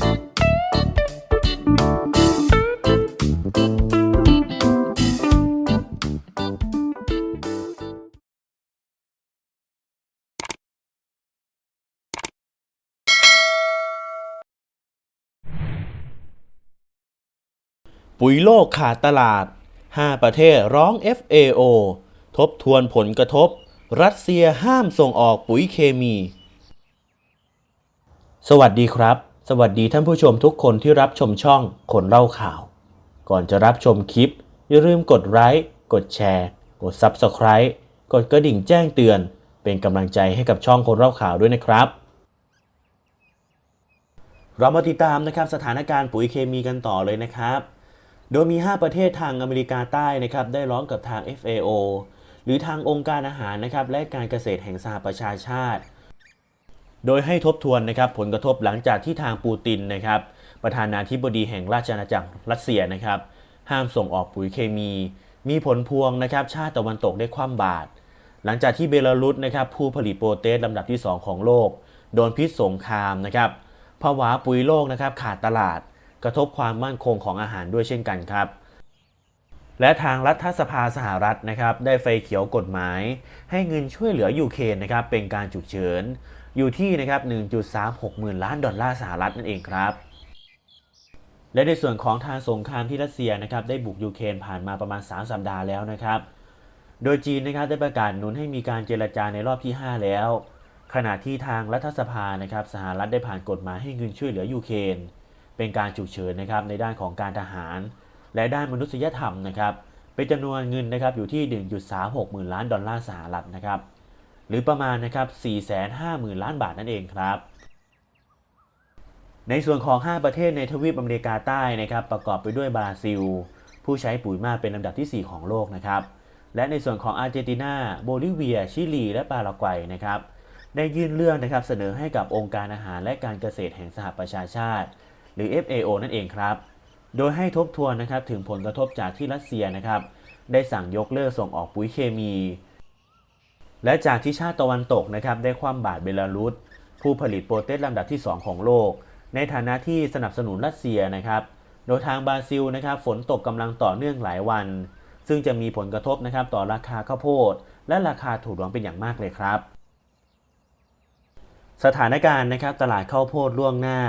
ปุ๋ยโลกขาดตลาด 5 ประเทศร้อง FAO ทบทวนผลกระทบ รัสเซียห้ามส่งออกปุ๋ยเคมี สวัสดีครับ สวัสดีท่านผู้ชมทุกคนที่รับชมช่องคนเล่าข่าว ก่อนจะรับชมคลิป อย่าลืมกดไลค์กดแชร์ กด Subscribe กดกระดิ่งแจ้งเตือน เป็นกำลังใจให้กับช่องคนเล่าข่าวด้วยนะครับ เรามาติดตามนะครับสถานการณ์ปุ๋ยเคมีกันต่อเลยนะครับ โดยมี 5 ประเทศทางอเมริกาใต้นะครับได้ร้องกับทาง FAO หรือทางองค์การอาหารนะครับและการเกษตรแห่งสหประชาชาติ โดยให้ทบทวนนะครับผลกระทบหลังจากที่ทางปูตินนะครับประธานาธิบดีแห่งราชอาณาจักรรัสเซียนะครับห้ามส่งออกปุ๋ยเคมี มีผลพวงนะครับชาติตะวันตกได้คว่ำบาตรหลังจากที่เบลารุสนะครับผู้ผลิตโปรเตสลำดับที่ 2 ของโลก โดนพิษสงครามนะครับภาวะปุ๋ยโลกนะครับขาดตลาด กระทบความมั่นคงของอาหารด้วยเช่นกันครับ และทางรัฐสภาสหรัฐนะครับได้ไฟเขียวกฎหมาย ให้เงินช่วยเหลือยูเครนนะครับเป็นการฉุกเฉิน อยู่ที่นะครับ 1.36หมื่นล้านดอลลาร์สหรัฐนั่นเองครับ และในส่วนของทางสงครามที่รัสเซียนะครับได้บุกยูเครนผ่านมาประมาณ 3 สัปดาห์แล้วนะครับ โดยจีนนะครับได้ประกาศหนุนให้มีการเจรจาในรอบที่ 5 แล้ว ขณะที่ทางรัฐสภานะครับสหรัฐได้ผ่านกฎหมายให้เงินช่วยเหลือยูเครนเป็นการฉุกเฉินนะครับในด้านของการทหาร และด้านมนุษยธรรมนะครับเป็นจำนวนเงินนะครับอยู่ที่ 1.36หมื่นล้านดอลลาร์สหรัฐนะครับ หรือประมาณนะครับ 450,000 ล้านบาทนั่นเองครับ ในส่วนของ 5 ประเทศในทวีปอเมริกาใต้นะครับ ประกอบไปด้วยบราซิล ผู้ใช้ปุ๋ยมากเป็นลำดับที่ 4 ของโลกนะครับ และในส่วนของอาร์เจนตินา โบลิเวีย ชิลี และปารากวัยนะครับ ได้ยื่นเรื่องนะครับเสนอให้กับองค์การอาหารและการเกษตรแห่งสหประชาชาติ หรือ FAO นั่นเองครับ โดยให้ทบทวนนะครับถึงผลกระทบจากที่รัสเซียนะครับ ได้สั่งยกเลิกส่งออกปุ๋ยเคมี และจากที่ชาติตะวันตกนะครับได้คว่ำบาตรเบลารุสผู้ผลิตโปรเตสลำดับที่ 2 ของโลก ในฐานะที่สนับสนุนรัสเซียนะครับ โดยทางบราซิลนะครับฝนตกกำลังต่อเนื่องหลายวัน ซึ่งจะมีผลกระทบนะครับต่อราคาข้าวโพด และราคาถั่วหลืองเป็นอย่างมากเลยครับ สถานการณ์นะครับตลาดข้าวโพดล่วงหน้า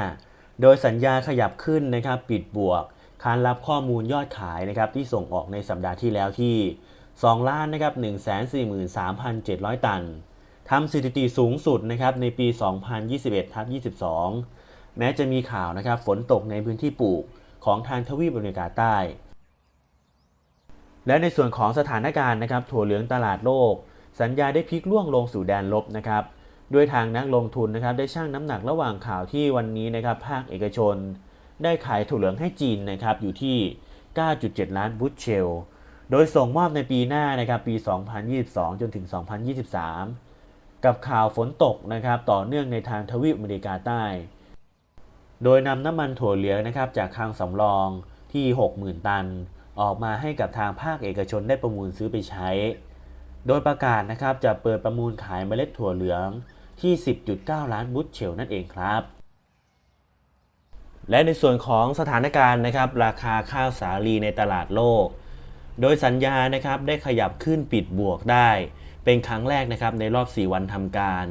โดยสัญญาขยับขึ้นนะครับปิดบวก คานรับข้อมูลยอดขายนะครับที่ส่งออกในสัปดาห์ที่แล้วที่ 2ล้านนะครับ143,700 ตันทำสถิติสูงสุดนะครับในปี 2021ทับ22 แม้จะมีข่าวนะครับฝนตกในพื้นที่ปลูกของทางทวีปอเมริกาใต้ และในส่วนของสถานการณ์นะครับถั่วเหลืองตลาดโลก สัญญาได้พลิกล่วงลงสู่แดนลบนะครับด้วยทางนักลงทุนนะครับได้ชั่งน้ำหนักระหว่างข่าวที่วันนี้นะครับภาคเอกชน ได้ขายถั่วเหลืองให้จีนนะครับอยู่ที่ 9.7 ล้านบุชเชล โดยส่งมอบในปีหน้านะครับปี 2022 จนถึง 2023 กับข่าวฝนตกนะครับต่อเนื่องในทางทวีปอเมริกาใต้ โดยนำน้ำมันถั่วเหลืองนะครับจากคลังสำรองที่ 60,000 ตัน ออกมาให้กับทางภาคเอกชนได้ประมูลซื้อไปใช้ โดยประกาศนะครับจะเปิดประมูลขายเมล็ดถั่วเหลืองที่ 10.9 ล้านบุชเชลนั่นเองครับและในส่วนของสถานการณ์นะครับ ราคาข้าวสาลีในตลาดโลก โดยสัญญานะครับได้ขยับขึ้นปิดบวกได้ เป็นครั้งแรกนะครับในรอบ 4 วันทำการ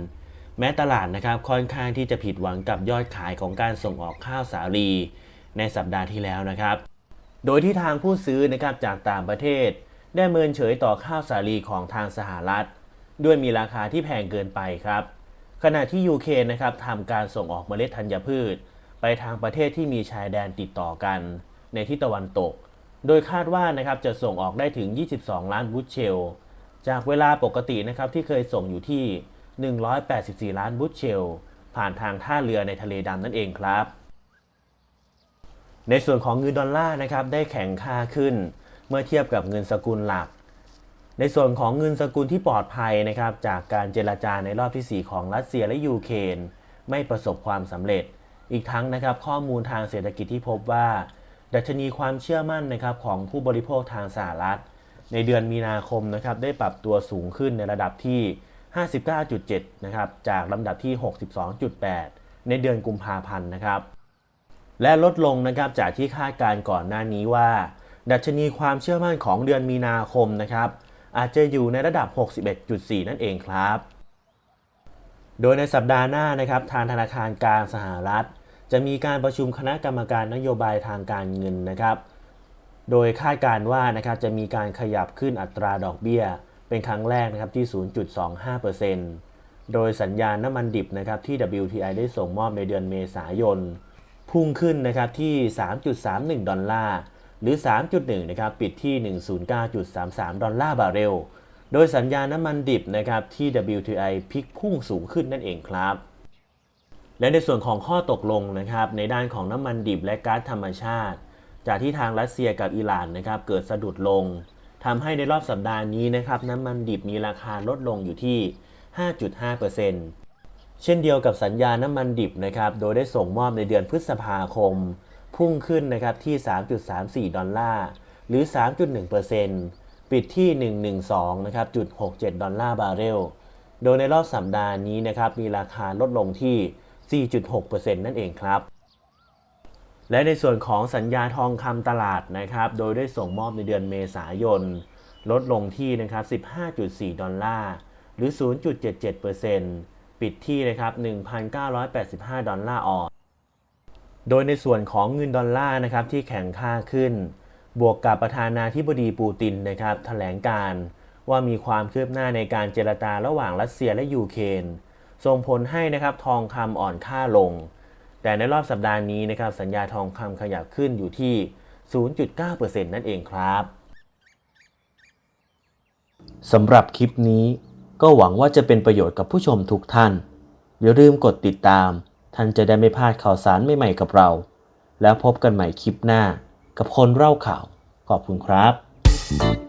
แม้ตลาดนะครับค่อนข้างที่จะผิดหวังกับยอดขายของการส่งออกข้าวสาลี ในสัปดาห์ที่แล้วนะครับ โดยที่ทางผู้ซื้อนะครับจากต่างประเทศ ได้เมินเฉยต่อข้าวสาลีของทางสหรัฐ ด้วยมีราคาที่แพงเกินไปครับ ขณะที่ยูเครนนะครับทำการส่งออกเมล็ดธัญพืช ไปทางประเทศที่มีชายแดนติดต่อกัน ในที่ตะวันตก โดยคาดว่านะครับจะส่งออกได้ถึง 22 ล้านบุชเชล จากเวลาปกตินะครับที่เคยส่งอยู่ที่ 184 ล้านบุชเชล ผ่านทางท่าเรือในทะเลดำนั่นเองครับ ในส่วนของเงินดอลลาร์นะครับได้แข็งค่าขึ้น เมื่อเทียบกับเงินสกุลหลัก ในส่วนของเงินสกุลที่ปลอดภัยนะครับจากการเจรจาในรอบที่ 4 ของรัสเซียและยูเครนไม่ประสบความสำเร็จ อีกทั้งนะครับข้อมูลทางเศรษฐกิจที่พบว่า ดัชนีความเชื่อมั่นนะครับของผู้บริโภคทางสหรัฐ ในเดือนมีนาคมนะครับได้ปรับตัวสูงขึ้นในระดับที่ 59.7 นะครับจากลำดับที่ 62.8 ในเดือนกุมภาพันธ์นะครับและลดลงนะครับจากที่คาดการณ์ก่อนหน้านี้ว่า ดัชนีความเชื่อมั่นของเดือนมีนาคมนะครับอาจจะอยู่ในระดับ 61.4 นั่นเองครับ โดยในสัปดาห์หน้านะครับทางธนาคารกลางสหรัฐ จะมีการประชุมคณะกรรมการนโยบายทางการเงินนะครับ โดยคาดการว่านะครับจะมีการขยับขึ้นอัตราดอกเบี้ย เป็นครั้งแรกนะครับที่ 0.25%โดยสัญญาณน้ำมันดิบนะครับที่ WTI ได้ส่งมอบในเดือนเมษายน พุ่งขึ้นนะครับที่ 3.31 ดอลลาร์ หรือ 3.1 นะครับปิดที่ 109.33 ดอลลาร์บาร์เรล โดยสัญญาณน้ำมันดิบนะครับที่ WTI พลิกพุ่งสูงขึ้นนั่นเองครับ และในส่วนของข้อตกลงนะครับในด้านของน้ำมันดิบและก๊าซธรรมชาติ จากที่ทางรัสเซียกับอิหร่านนะครับเกิดสะดุดลงทำให้ในรอบสัปดาห์นี้นะครับน้ำมันดิบมีราคาลดลงอยู่ที่ 5.5%เช่นเดียวกับสัญญาน้ำมันดิบนะครับโดยได้ส่งมอบในเดือนพฤษภาคม พุ่งขึ้นนะครับที่ 3.34 ดอลลาร์หรือ 3.1%ปิดที่ 112นะครับจุด67 ดอลลาร์บาร์เรล โดยในรอบสัปดาห์นี้นะครับมีราคาลดลงที่ 4.6%นั่นเองครับและในส่วนของสัญญาทองคำตลาดนะครับ โดยได้ส่งมอบในเดือนเมษายน ลดลงที่นะครับ 15.4 ดอลลาร์ หรือ 0.77%ปิดที่นะครับ 1,985 ดอลลาร์ออนโดยในส่วนของเงินดอลลาร์นะครับที่แข็งค่าขึ้น บวกกับประธานาธิบดีปูตินนะครับแถลงการว่ามีความคืบหน้าในการเจรจาระหว่างรัสเซียและยูเครน ส่งผลให้นะครับทองคำอ่อนค่าลง แต่ในรอบสัปดาห์นี้นะครับสัญญาทองคำขยับขึ้นอยู่ที่ 0.9%นั่นเองครับสำหรับคลิปนี้ก็หวังว่าจะเป็นประโยชน์กับผู้ชมทุกท่าน อย่าลืมกดติดตาม ท่านจะได้ไม่พลาดข่าวสารใหม่ๆกับเรา แล้วพบกันใหม่คลิปหน้ากับคนเล่าข่าว ขอบคุณครับ